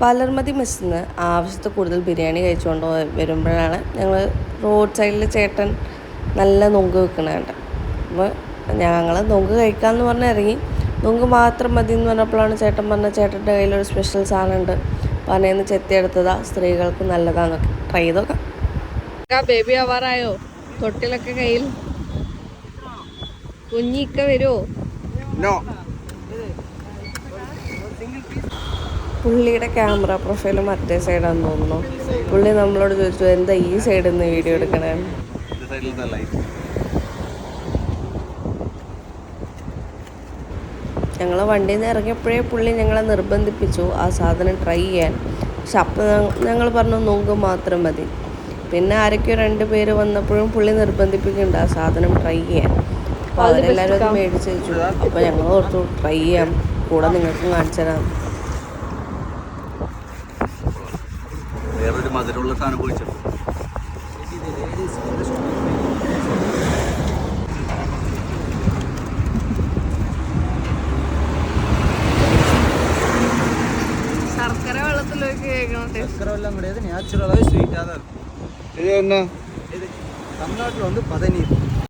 പാലർമതി മെസ്സിൽ നിന്ന് ആവശ്യത്തിൽ കൂടുതൽ ബിരിയാണി കഴിച്ചുകൊണ്ട് വരുമ്പോഴാണ് ഞങ്ങൾ റോഡ് സൈഡിൽ ചേട്ടൻ നല്ല നുങ്ക് വെക്കണുണ്ട്. അപ്പോൾ ഞങ്ങൾ നുങ്ക് കഴിക്കാമെന്ന് പറഞ്ഞ് ഇറങ്ങി നുങ്ക് മാത്രം മതി എന്ന് പറഞ്ഞപ്പോഴാണ് ചേട്ടൻ പറഞ്ഞ ചേട്ടന്റെ കയ്യിലൊരു സ്പെഷ്യൽ സാധനമുണ്ട് പനയെന്ന് ചെത്തിയെടുത്തതാ സ്ത്രീകൾക്ക് നല്ലതാന്നൊക്കെ ട്രൈ ചെയ്ത് നോക്കാം ബേബി ആവാറായോ? തൊട്ടിലൊക്കെ കയ്യിൽ? കുഞ്ഞിക്ക വരുമോ No. പുള്ളിയുടെ ക്യാമറ പ്രൊഫൈൽ മറ്റേ സൈഡാന്ന് തോന്നുന്നു. പുള്ളി നമ്മളോട് ചോദിച്ചു എന്താ ഈ സൈഡിൽ നിന്ന് വീഡിയോ എടുക്കണേ. ഞങ്ങൾ വണ്ടിയിൽ നിന്ന് ഇറങ്ങിയപ്പോഴേ പുള്ളി ഞങ്ങളെ നിർബന്ധിപ്പിച്ചു ആ സാധനം ട്രൈ ചെയ്യാൻ. പക്ഷെ അപ്പം ഞങ്ങൾ പറഞ്ഞു നോക്കുക മാത്രം മതി. പിന്നെ ആരൊക്കെയോ രണ്ട് പേര് വന്നപ്പോഴും പുള്ളി നിർബന്ധിപ്പിക്കുന്നുണ്ട് ആ സാധനം ട്രൈ ചെയ്യാൻ. അപ്പോൾ അവരെല്ലാവരും അത് മേടിച്ച് വെച്ചു. അപ്പോൾ ഞങ്ങൾ ഓർത്തു ട്രൈ ചെയ്യാം. കൂടെ നിങ്ങൾക്കും കാണിച്ചു തരാം. വേറൊരു മധുരമുള്ള സാധനം പോയിച്ചു ശർക്കര വെള്ളത്തിലേക്ക് കേൾക്കണോട്ടെ சக்கரெல்லாம் கிடையாது நேச்சுரலாகவே ஸ்வீட்டாக தான் இருக்கும் ഇത് എന്നാ இது தமிழ்நாட்டில் வந்து பதநீர்